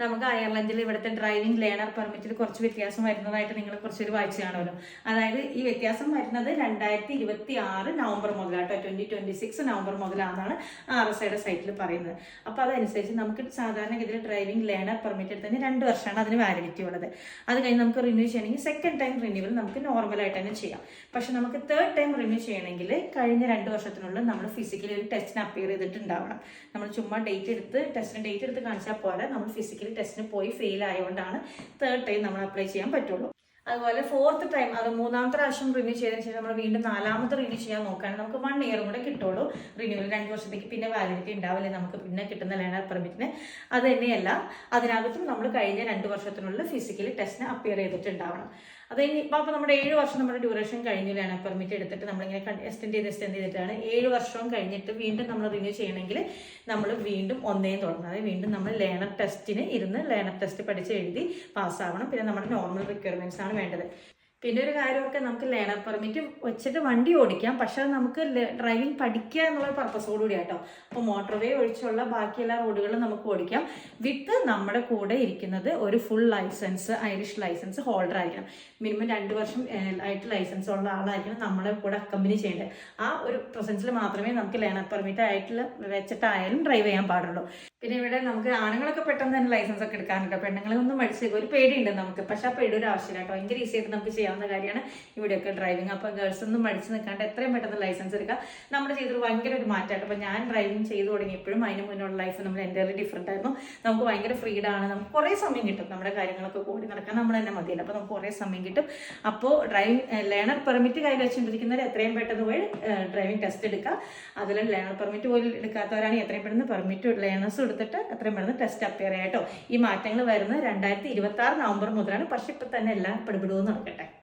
നമുക്ക് അയർലൻഡിൽ ഇവിടുത്തെ ഡ്രൈവിംഗ് ലേണർ പെർമിറ്റിൽ കുറച്ച് വ്യത്യാസം വരുന്നതായിട്ട് നിങ്ങൾ കുറച്ചൊരു വായിച്ചു കാണുമല്ലോ. അതായത് ഈ വ്യത്യാസം വരുന്നത് രണ്ടായിരത്തി ഇരുപത്തി ആറ് നവംബർ മുതലാട്ടോ ട്വന്റി ട്വന്റി സിക്സ് നവംബർ മുതലാണെന്നാണ് ആർ എസ് ഐയുടെ സൈറ്റിൽ പറയുന്നത്. അപ്പോൾ അതനുസരിച്ച് നമുക്ക് സാധാരണഗതിയിൽ ഡ്രൈവിംഗ് ലേണർ പെർമിറ്റ് എടുത്തതിന് രണ്ട് വർഷമാണ് അതിന് വാലിഡിറ്റി ഉള്ളത്. അത് കഴിഞ്ഞ് നമുക്ക് റിന്യൂ ചെയ്യണമെങ്കിൽ സെക്കൻഡ് ടൈം റിന്യൂവൽ നമുക്ക് നോർമലായിട്ട് തന്നെ ചെയ്യാം. പക്ഷെ നമുക്ക് തേർഡ് ടൈം റിന്യൂ ചെയ്യണമെങ്കിൽ കഴിഞ്ഞ രണ്ട് വർഷത്തിനുള്ളിൽ നമ്മൾ ഫിസിക്കലി ഒരു ടെസ്റ്റിന് അപ്പിയർ ചെയ്തിട്ടുണ്ടാവണം. നമ്മൾ ചുമ്മാ ഡേറ്റ് എടുത്ത് ടെസ്റ്റിന് ഡേറ്റ് എടുത്ത് കാണിച്ചാൽ പോലെ നമ്മൾ ഫിസിക്കലി ടെസ്റ്റിന് പോയി ഫെയിൽ ആയതുകൊണ്ടാണ് തേർഡ് ടൈം നമ്മൾ അപ്ലൈ ചെയ്യാൻ പറ്റുള്ളൂ. അതുപോലെ ഫോർത്ത് ടൈം അത് മൂന്നാമത്തെ പ്രാവശ്യം റിന്യൂ ചെയ്തതിന് ശേഷം നമ്മൾ വീണ്ടും നാലാമത്തെ റിന്യൂ ചെയ്യാൻ നോക്കുകയാണെങ്കിൽ നമുക്ക് വൺ ഇയർ കൂടെ കിട്ടുള്ളൂ. റിന്യൂവൽ രണ്ട് വർഷത്തേക്ക് പിന്നെ വാലിഡിറ്റി ഉണ്ടാവില്ല? നമുക്ക് പിന്നെ കിട്ടുന്ന ലേണർ പെർമിറ്റിന് അത് തന്നെയല്ല അതിനകത്തും നമ്മൾ കഴിഞ്ഞ രണ്ട് വർഷത്തിനുള്ളിൽ ഫിസിക്കലി ടെസ്റ്റിന് അപ്പിയർ ചെയ്തിട്ടുണ്ടാവണം. അത് ഇപ്പോൾ അപ്പോൾ നമ്മുടെ ഏഴ് വർഷം നമ്മുടെ ഡ്യൂറേഷൻ കഴിഞ്ഞു ലേണർ പെർമിറ്റ് എടുത്തിട്ട് നമ്മളിങ്ങനെ എക്സ്റ്റെൻഡ് ചെയ്ത് എക്സ്റ്റെൻഡ് ചെയ്തിട്ടാണ് ഏഴ് വർഷവും കഴിഞ്ഞിട്ട് വീണ്ടും നമ്മൾ റിന്യൂ ചെയ്യണമെങ്കിൽ നമ്മൾ വീണ്ടും ഒന്നേ തുടങ്ങണം. അതായത് വീണ്ടും നമ്മൾ ലേണർ ടെസ്റ്റിന് ഇരുന്ന് ലേണർ ടെസ്റ്റ് പഠിച്ച് എഴുതി പാസ്സാവണം പിന്നെ നമ്മുടെ നോർമൽ റിക്വയർമെന്റ്സ് ആണ് വേണ്ടത്. പിന്നെ ഒരു കാര്യമൊക്കെ നമുക്ക് ലേണർ പെർമിറ്റ് വെച്ചിട്ട് വണ്ടി ഓടിക്കാം. പക്ഷെ നമുക്ക് ഡ്രൈവിംഗ് പഠിക്കുക എന്നുള്ള പർപ്പസോട് കൂടി കേട്ടോ അപ്പോൾ മോട്ടോർവേ ഒഴിച്ചുള്ള ബാക്കി എല്ലാ റോഡുകളും നമുക്ക് ഓടിക്കാം. വിത്ത് നമ്മുടെ കൂടെ ഇരിക്കുന്നത് ഒരു full licence Irish licence holder ആയിരിക്കണം. മിനിമം രണ്ട് വർഷം ആയിട്ട് ലൈസൻസ് ഉള്ള ആളായിരിക്കണം നമ്മളെ കൂടെ അക്കമ്പനി ചെയ്യേണ്ടത്. ആ ഒരു പ്രസൻസിൽ മാത്രമേ നമുക്ക് ലേണർ പെർമിറ്റ് ആയിട്ടുള്ള വെച്ചിട്ടായാലും ഡ്രൈവ് ചെയ്യാൻ പാടുള്ളൂ. പിന്നെ ഇവിടെ നമുക്ക് ആണുങ്ങളൊക്കെ പെട്ടെന്ന് തന്നെ ലൈസൻസ് ഒക്കെ എടുക്കാനുണ്ട് പെണ്ണുങ്ങളെ ഒന്നും പഠിച്ച് ഒരു പേടിയുണ്ട് നമുക്ക്. പക്ഷെ ആ പേടി ഒരു ആവശ്യമില്ല കേട്ടോ ഭയങ്കര ഈസി ആയിട്ട് നമുക്ക് ചെയ്യാവുന്ന കാര്യമാണ്. ഇവിടെയൊക്കെ ഡ്രൈവിംഗ് അപ്പോൾ ഗേൾസ് ഒന്നും മടിച്ച് നിൽക്കാണ്ട് എത്രയും പെട്ടെന്ന് ലൈസൻസ് എടുക്കുക. നമ്മുടെ ചെയ്തൊരു ഭയങ്കര ഒരു മാറ്റമായിട്ട് അപ്പോൾ ഞാൻ ഡ്രൈവിംഗ് ചെയ്തു തുടങ്ങിയപ്പോഴും അതിന് മുന്നുള്ള ലൈഫ് നമ്മൾ എന്റെ ഡിഫറെന്റ് ആയിരുന്നു. നമുക്ക് ഭയങ്കര ഫ്രീഡാണ് നമുക്ക് കുറേ സമയം കിട്ടും നമ്മുടെ കാര്യങ്ങളൊക്കെ കൂടി നടക്കാൻ. നമ്മൾ തന്നെ മതിയല്ലോ. അപ്പോൾ നമുക്ക് കുറേ സമയം കിട്ടും. അപ്പോൾ ഡ്രൈവിംഗ് ലേണർ പെർമിറ്റ് കയ്യിൽ വെച്ചുകൊണ്ടിരിക്കുന്നവർ എത്രയും പെട്ടെന്ന് പോയി ഡ്രൈവിംഗ് ടെസ്റ്റ് എടുക്കുക. അതിൽ ലേണർ പെർമിറ്റ് പോലും എടുക്കാത്തവരാണ് എത്രയും പെട്ടെന്ന് പെർമിറ്റ് ലേണേഴ്സ് എടുത്തിട്ട് എത്രയും പെട്ടെന്ന് ടെസ്റ്റ് അപ്പിയർ ചെയ്യാം കേട്ടോ. ഈ മാറ്റങ്ങൾ വരുന്നത് രണ്ടായിരത്തി ഇരുപത്തി ആറ് നവംബർ മുതലാണ്. പക്ഷെ ഇപ്പം തന്നെ എല്ലാം പിടിപിടുവെന്ന് നടക്കട്ടെ.